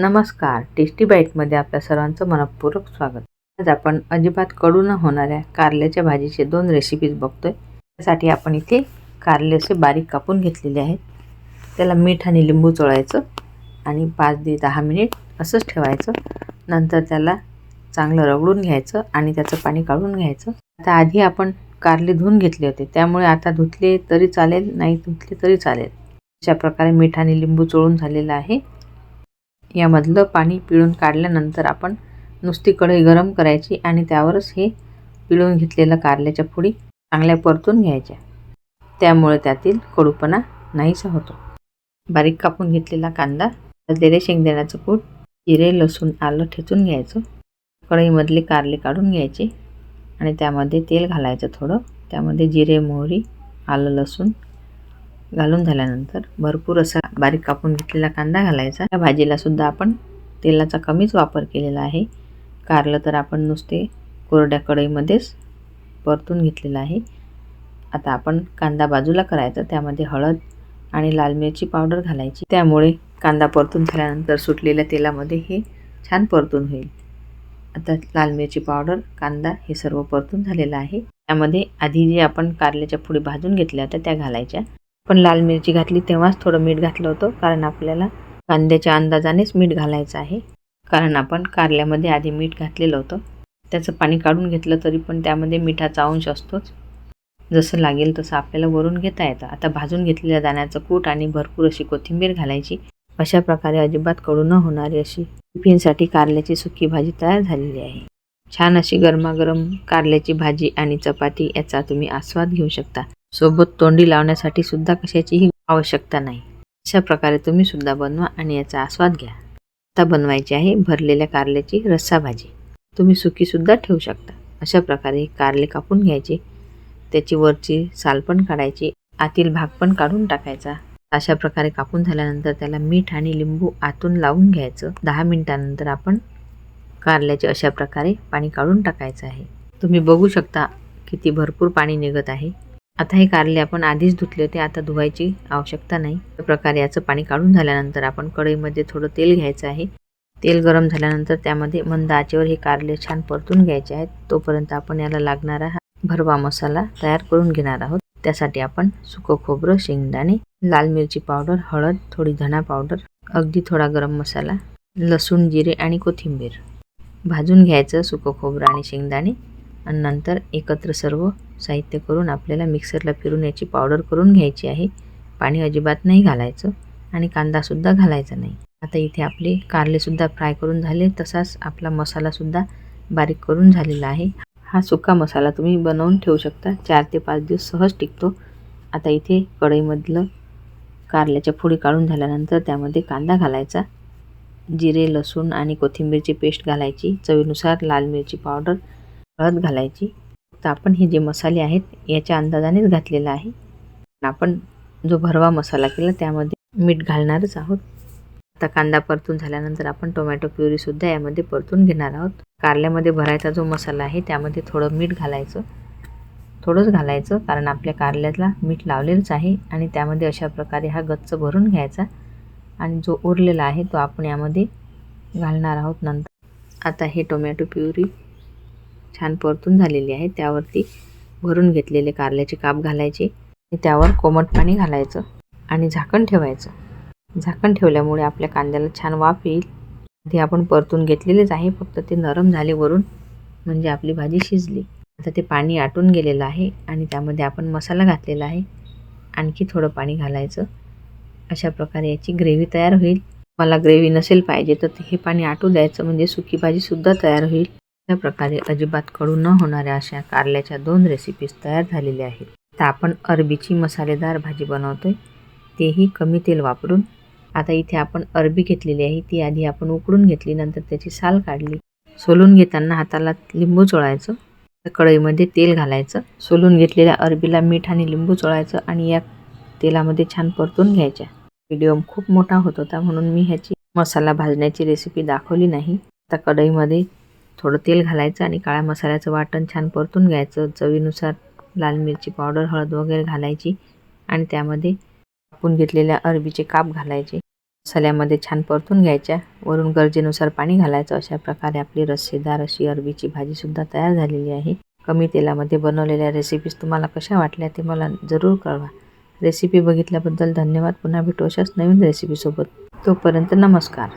नमस्कार. टेस्टी बाईटमध्ये आपल्या सर्वांचं मनपूर्वक स्वागत. आज आपण अजिबात कडू न होणाऱ्या कारल्याच्या भाजीचे दोन रेसिपीज बघतोय. त्यासाठी आपण इथे कारले असे बारीक कापून घेतलेले आहेत. त्याला मीठ आणि लिंबू चोळायचं आणि पाच ते दहा मिनिट असंच ठेवायचं. नंतर त्याला चांगलं रगडून घ्यायचं आणि त्याचं पाणी काढून घ्यायचं. आता आधी आपण कारले धुवून घेतले होते. त्यामुळे आता धुतले तरी चालेल नाही धुतले तरी चालेल. अशा प्रकारे मीठ आणि लिंबू चोळून झालेलं आहे. यामधलं पाणी पिळून काढल्यानंतर आपण नुसती कढई गरम करायची आणि त्यावरच हे पिळून घेतलेलं कारल्याच्या फोडी चांगल्या परतून घ्यायच्या. त्यामुळे त्यातील कडूपणा नाहीसा होतो. बारीक कापून घेतलेला कांदा भाजलेले शेंगदाण्याचं कूट जिरे लसूण आलं ठेचून घ्यायचं. कढईमधले कारले काढून घ्यायचे आणि त्यामध्ये तेल घालायचं थोडं. त्यामध्ये जिरे मोहरी आलं लसूण घालून झाल्यानंतर भरपूर असा बारीक कापून घेतलेला कांदा घालायचा. या भाजीला सुद्धा आपण तेलाचा कमीच वापर केलेला आहे. कारलं तर आपण नुसते कोरड्या कढईमध्येच परतून घेतलेलं आहे. आता आपण कांदा बाजूला करायचा त्यामध्ये हळद आणि लाल मिरची पावडर घालायची. त्यामुळे कांदा परतून झाल्यानंतर सुटलेल्या तेलामध्ये हे छान परतून होईल. आता लाल मिरची पावडर कांदा हे सर्व परतून झालेलं आहे. त्यामध्ये आधी जे आपण कारल्याच्या पुढे भाजून घेतल्या होत्या त्या घालायच्या. पण लाल मिरची घातली तेव्हाच थोडं मीठ घातलं होतं कारण आपल्याला कांद्याच्या अंदाजानेच मीठ घालायचं आहे. कारण आपण कारल्यामध्ये आधी मीठ घातलेलं होतं. त्याचं पाणी काढून घेतलं तरी पण त्यामध्ये मिठाचा अंश असतोच. जसं लागेल तसं आपल्याला वरून घेता येतं. आता भाजून घेतलेल्या दाण्याचं कूट आणि भरपूर अशी कोथिंबीर घालायची. अशा प्रकारे अजिबात कडू न होणारी अशी टिफिनसाठी कारल्याची सुकी भाजी तयार झालेली आहे. छान अशी गरमागरम कारल्याची भाजी आणि चपाती याचा तुम्ही आस्वाद घेऊ शकता. सोबत तोंडी लावण्यासाठी सुद्धा कशाचीही आवश्यकता नाही. अशा प्रकारे तुम्ही सुद्धा बनवा आणि याचा आस्वाद घ्या. आता बनवायची आहे भरलेल्या कारल्याची रस्सा भाजी. तुम्ही सुकी सुद्धा ठेवू शकता. अशा प्रकारे कारले कापून घ्यायचे. त्याची वरची साल पण काढायची. आतील भाग पण काढून टाकायचा. अशा प्रकारे कापून झाल्यानंतर त्याला मीठ आणि लिंबू आतून लावून घ्यायचं. दहा मिनिटानंतर आपण कारल्याचे अशा प्रकारे पाणी काढून टाकायचं आहे. तुम्ही बघू शकता किती भरपूर पाणी निघत आहे. आता हे कारले आपण आधीच धुतले होते आता धुवायची आवश्यकता नाही. त्या प्रकारे याचं पाणी काढून झाल्यानंतर आपण कढईमध्ये थोडं तेल घ्यायचं आहे. तेल गरम झाल्यानंतर त्यामध्ये मंद आचेवर हे कारले छान परतून घ्यायचे आहेत. तोपर्यंत आपण याला लागणारा हा भरवा मसाला तयार करून घेणार आहोत. त्यासाठी आपण सुकं खोबरं शेंगदाणे लाल मिरची पावडर हळद थोडी धणा पावडर अगदी थोडा गरम मसाला लसूण जिरे आणि कोथिंबीर. भाजून घ्यायचं सुकं खोबरं आणि शेंगदाणे. आणि नंतर एकत्र सर्व साहित्य करून आपल्याला मिक्सरला फिरून याची पावडर करून घ्यायची आहे. पाणी अजिबात नाही घालायचं आणि कांदासुद्धा घालायचा नाही. आता इथे आपले कारलेसुद्धा फ्राय करून झाले. तसाच आपला मसालासुद्धा बारीक करून झालेला आहे. हा सुका मसाला तुम्ही बनवून ठेवू शकता. चार ते पाच दिवस सहज टिकतो. आता इथे कढईमधलं कारल्याच्या फोडी काढून झाल्यानंतर त्यामध्ये कांदा घालायचा. जिरे लसूण आणि कोथिंबीरची पेस्ट घालायची. चवीनुसार लाल मिरची पावडर हळद घालायची. तर आपण हे जे मसाले आहेत याच्या अंदाजानेच घातलेला आहे. आपण जो भरवा मसाला केला त्यामध्ये मीठ घालणारच आहोत. आता कांदा परतून झाल्यानंतर आपण टोमॅटो प्युरीसुद्धा यामध्ये परतून घेणार आहोत. कारल्यामध्ये भरायचा जो मसाला आहे त्यामध्ये थोडं मीठ घालायचं. थोडंच घालायचं कारण आपल्या कारल्याला मीठ लावलेलंच आहे आणि त्यामध्ये अशा प्रकारे हा गच्च भरून घ्यायचा. आणि जो उरलेला आहे तो आपण यामध्ये घालणार आहोत नंतर. आता हे टोमॅटो प्युरी छान परतून झालेली आहे. त्यावरती भरून घेतलेले कारल्याचे काप घालायचे त्यावर कोमट पाणी घालायचं आणि झाकण ठेवायचं. झाकण ठेवल्यामुळे आपल्या कांद्याला छान वाफ येईल. ते आपण परतून घेतलेलेच आहे. फक्त ते नरम झाले वरून म्हणजे आपली भाजी शिजली. आता ते पाणी आटून गेलेलं आहे आणि त्यामध्ये आपण मसाला घातलेला आहे. आणखी थोडं पाणी घालायचं. अशा प्रकारे याची ग्रेव्ही तयार होईल. मला ग्रेव्ही नसेल पाहिजे तर हे पाणी आटू द्यायचं. म्हणजे सुकी भाजीसुद्धा तयार होईल. अशा प्रकारे अजिबात कडू न होणाऱ्या अशा कारल्याच्या दोन रेसिपीज तयार झालेल्या आहेत. तर आपण अरबीची मसालेदार भाजी बनवतोय. तेही कमी तेल वापरून. आता इथे आपण अरबी घेतलेली आहे. ती आधी आपण उकडून घेतली. नंतर त्याची साल काढली. सोलून घेताना हाताला लिंबू चोळायचं. कढईमध्ये तेल घालायचं. सोलून घेतलेल्या अरबीला मीठ आणि लिंबू चोळायचं आणि या तेलामध्ये छान परतून घ्यायच्या. व्हिडिओ खूप मोठा होत होता म्हणून मी ह्याची मसाला भाजण्याची रेसिपी दाखवली नाही. आता कढईमध्ये थोडं तेल घालायचं आणि काळ्या मसाल्याचं वाटण छान परतून घ्यायचं. चवीनुसार लाल मिरची पावडर हळद वगैरे घालायची आणि त्यामध्ये कापून घेतलेल्या अरबीचे काप घालायचे. मसाल्यामध्ये छान परतून घ्यायच्या. वरून गरजेनुसार पाणी घालायचं. अशा प्रकारे आपली रस्सेदार अशी अरबीची भाजीसुद्धा तयार झालेली आहे. कमी तेलामध्ये बनवलेल्या रेसिपीज तुम्हाला कशा वाटल्या ते मला जरूर कळवा. रेसिपी बघितल्याबद्दल धन्यवाद. पुन्हा भेटू अशाच नवीन रेसिपीसोबत तोपर्यंत नमस्कार.